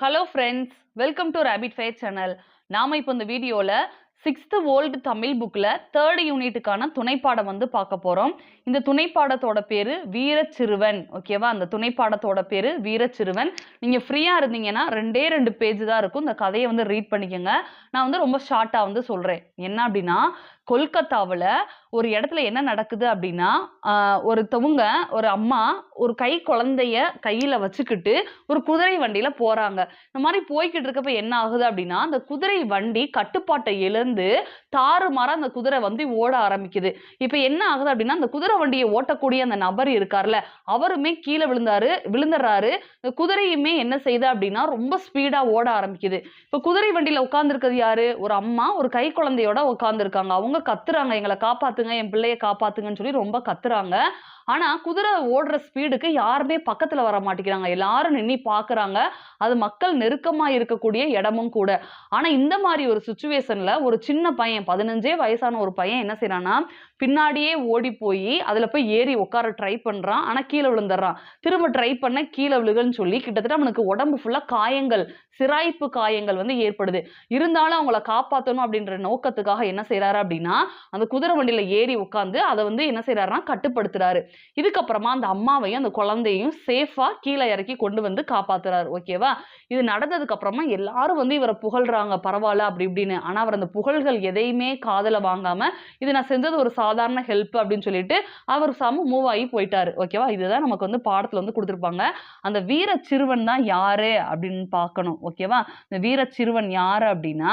Hello friends welcome to rapid fire channel நாம இப்போ இந்த வீடியோவில் சிக்ஸ்த்து ஓல்டு தமிழ் புக்கில் தேர்ட் யூனிட்டுக்கான துணைப்பாடம் வந்து பார்க்க போகிறோம் இந்த துணைப்பாடத்தோட பேர் வீரச்சிறுவன் ஓகேவா அந்த துணைப்பாடத்தோட பேர் வீரச்சிறுவன். நீங்கள் ஃப்ரீயாக இருந்தீங்கன்னா ரெண்டே ரெண்டு பேஜ் தான் இருக்கும். இந்த கதையை வந்து ரீட் பண்ணிக்கோங்க. நான் வந்து ரொம்ப ஷார்ட்டாக வந்து சொல்கிறேன் என்ன அப்படின்னா கொல்கத்தாவில் ஒரு இடத்துல என்ன நடக்குது அப்படின்னா ஒருத்தவங்க ஒரு அம்மா ஒரு கை குழந்தைய கையில் வச்சுக்கிட்டு ஒரு குதிரை வண்டியில் போகிறாங்க இந்த மாதிரி போய்கிட்டு இருக்கப்ப என்ன ஆகுது அப்படின்னா அந்த குதிரை வண்டி கட்டுப்பாட்டை இழந்து தாறுமாற அந்த குதிரை வந்து ஓட ஆரம்பிக்குது. இப்போ என்ன ஆகுது அப்படின்னா அந்த குதிரை வண்டியை ஓட்டக்கூடிய அந்த நபர் இருக்கார்ல அவருமே கீழே விழுந்தாரு விழுந்துடுறாரு. இந்த குதிரையுமே என்ன செய்யுது அப்படின்னா ரொம்ப ஸ்பீடா ஓட ஆரம்பிக்குது. இப்போ குதிரை வண்டியில உட்கார்ந்துருக்கிறது யாரு? ஒரு அம்மா ஒரு கை குழந்தையோட உட்கார்ந்துருக்காங்க. அவங்க கத்துறாங்க எங்களை காப்பாத்துங்க என் பிள்ளைய காப்பாத்துங்கன்னு சொல்லி ரொம்ப கத்துறாங்க. ஆனா குதிரை ஓடுற ஸ்பீடுக்கு யாருமே பக்கத்துல வர மாட்டேங்கிறாங்க. எல்லாரும் நின்று பாக்குறாங்க. அது மக்கள் நெருக்கமா இருக்கக்கூடிய இடமும் கூட. ஆனா இந்த மாதிரி ஒரு சுச்சுவேஷன்ல ஒரு சின்ன பையன் பதினஞ்சே வயசான ஒரு பையன் என்ன செய்யறான்னா பின்னாடியே ஓடி போய் அதில் போய் ஏறி உட்கார ட்ரை பண்ணுறான் ஆனால் கீழே விழுந்துடுறான். திரும்ப ட்ரை பண்ண கீழே விழுகன்னு சொல்லி கிட்டத்தட்ட அவனுக்கு உடம்பு ஃபுல்லாக காயங்கள் சிராய்ப்பு காயங்கள் வந்து ஏற்படுது. இருந்தாலும் அவங்கள காப்பாற்றணும் அப்படின்ற நோக்கத்துக்காக என்ன செய்கிறாரு அப்படின்னா அந்த குதிரை வண்டியில் ஏறி உட்காந்து அதை வந்து என்ன செய்கிறாருன்னா கட்டுப்படுத்துறாரு. இதுக்கப்புறமா அந்த அம்மாவையும் அந்த குழந்தையும் சேஃபாக கீழே இறக்கி கொண்டு வந்து காப்பாத்துறாரு. ஓகேவா இது நடந்ததுக்கு அப்புறமா எல்லாரும் வந்து இவரை புகழ்றாங்க பரவாயில்ல அப்படி இப்படின்னு. ஆனால் அவர் அந்த புகழ்கள் எதையுமே காதுல வாங்காம இது நான் செஞ்சது ஒரு சா சாதாரண ஹெல்ப் அப்படின்னு சொல்லிட்டு அவர் சாம மூவ் ஆகி போயிட்டாரு. ஓகேவா இதுதான் நமக்கு வந்து பாடத்துல வந்து கொடுத்துருப்பாங்க. அந்த வீர சிறுவன் தான் யாரு அப்படின்னு பார்க்கணும். ஓகேவா இந்த வீர சிறுவன் யாரு அப்படின்னா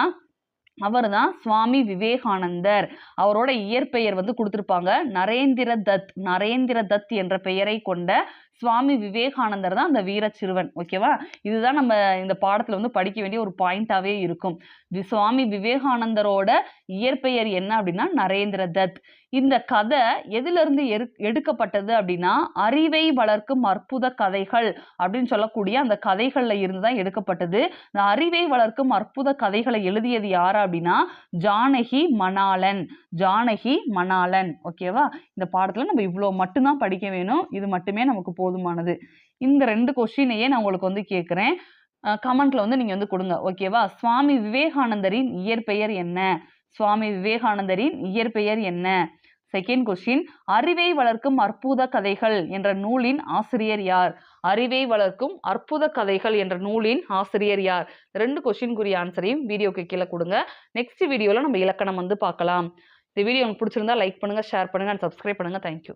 அவர் தான் சுவாமி விவேகானந்தர். அவரோட இயற்பெயர் வந்து கொடுத்துருப்பாங்க. நரேந்திர தத் நரேந்திர தத் என்ற பெயரை கொண்ட சுவாமி விவேகானந்தர் தான் அந்த வீர சிறுவன் ஓகேவா இதுதான் நம்ம இந்த பாடத்துல வந்து படிக்க வேண்டிய ஒரு பாயிண்டாவே இருக்கும். சுவாமி விவேகானந்தரோட இயற்பெயர் என்ன அப்படின்னா நரேந்திர தத். இந்த கதை எதுல இருந்து எரு- எடுக்கப்பட்டது அப்படின்னா அறிவை வளர்க்கும் அற்புத கதைகள் அப்படின்னு சொல்லக்கூடிய அந்த கதைகள்ல இருந்து தான் எடுக்கப்பட்டது. இந்த அறிவை வளர்க்கும் அற்புத கதைகளை எழுதியது யாரு அப்படின்னா ஜானகி மணாலன் ஜானகி மணாலன் ஓகேவா இந்த பாடத்துல நம்ம இவ்வளோ மட்டும்தான் படிக்க வேணும். இது மட்டுமே நமக்கு போதுமானது. இந்த ரெண்டு கொஸ்டினையே நான் உங்களுக்கு வந்து கேட்குறேன். கமெண்ட்ல வந்து நீங்க வந்து கொடுங்க. ஓகேவா சுவாமி விவேகானந்தரின் இயற்பெயர் என்ன? சுவாமி விவேகானந்தரின் இயற்பெயர் என்ன? செகண்ட் கொஸ்டின் அறிவை வளர்க்கும் அற்புத கதைகள் என்ற நூலின் ஆசிரியர் யார்? அறிவை வளர்க்கும் அற்புத கதைகள் என்ற நூலின் ஆசிரியர் யார்? ரெண்டு கொஸ்டின்குரிய ஆன்சரையும் வீடியோக்கு கீழே கொடுங்க. நெக்ஸ்ட் வீடியோவில் நம்ம இலக்கணம் வந்து பார்க்கலாம். இந்த வீடியோ உங்களுக்கு பிடிச்சிருந்தா லைக் பண்ணுங்க ஷேர் பண்ணுங்க அண்ட் சப்ஸ்கிரைப் பண்ணுங்க. தேங்க்யூ